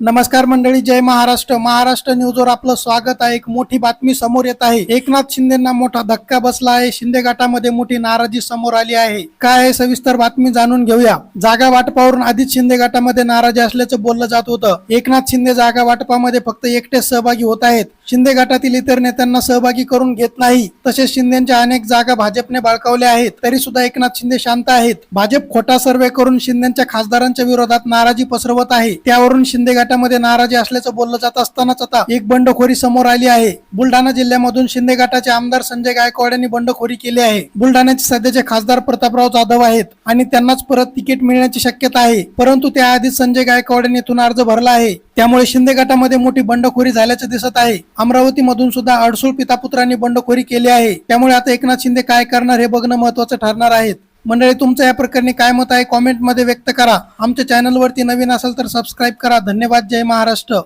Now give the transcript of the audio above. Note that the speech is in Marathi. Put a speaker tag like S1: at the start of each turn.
S1: नमस्कार मंडळी जय महाराष्ट्र. महाराष्ट्र न्यूजवर आपलं स्वागत आहे. एक मोठी बातमी समोर येत आहे. एकनाथ शिंदेना मोठा धक्का बसला आहे. शिंदे गटामध्ये मोठी नाराजी समोर आली आहे. काय आहे सविस्तर बातमी जाणून घेऊया. जागा वाटपावरून आधीच शिंदे गटामध्ये नाराजी असल्याचं बोललं जात होतं. एकनाथ शिंदे जागा वाटपामध्ये फक्त एकटेच सहभागी होत आहेत. शिंदे गटातील इतर नेत्यांना सहभागी करून घेत नाही. तसेच शिंदेच्या अनेक जागा भाजपने बळकावल्या आहेत. तरी सुद्धा एकनाथ शिंदे शांत आहेत. भाजप खोटा सर्वे करून शिंदेच्या खासदारांच्या विरोधात नाराजी पसरवत आहे. त्यावरून शिंदे गटामध्ये नाराजी असल्याचं बोललं जात असतानाच आता एक बंडखोरी समोर आली आहे. बुलढाणा जिल्ह्यामधून शिंदे गटाचे आमदार संजय गायकवाड यांनी बंडखोरी केली आहे. बुलढाण्याचे सध्याचे खासदार प्रतापराव जाधव आहेत आणि त्यांनाच परत तिकीट मिळण्याची शक्यता आहे. परंतु त्याआधी संजय गायकवाड यांनी इथून अर्ज भरला आहे. त्यामुळे शिंदे गटामध्ये मोठी बंडखोरी झाल्याचं दिसत आहे. अमरावती मधून सुद्धा अडसूळ पितापुत्रांनी बंडखोरी केली आहे. त्यामुळे आता एकनाथ शिंदे काय करणार हे बघणं महत्वाचं ठरणार आहे. मंडळी तुमचं या प्रकरणी काय मत आहे? कॉमेंटमध्ये व्यक्त करा. आमच्या चॅनलवरती नवीन असेल तर सबस्क्राईब करा. धन्यवाद. जय महाराष्ट्र.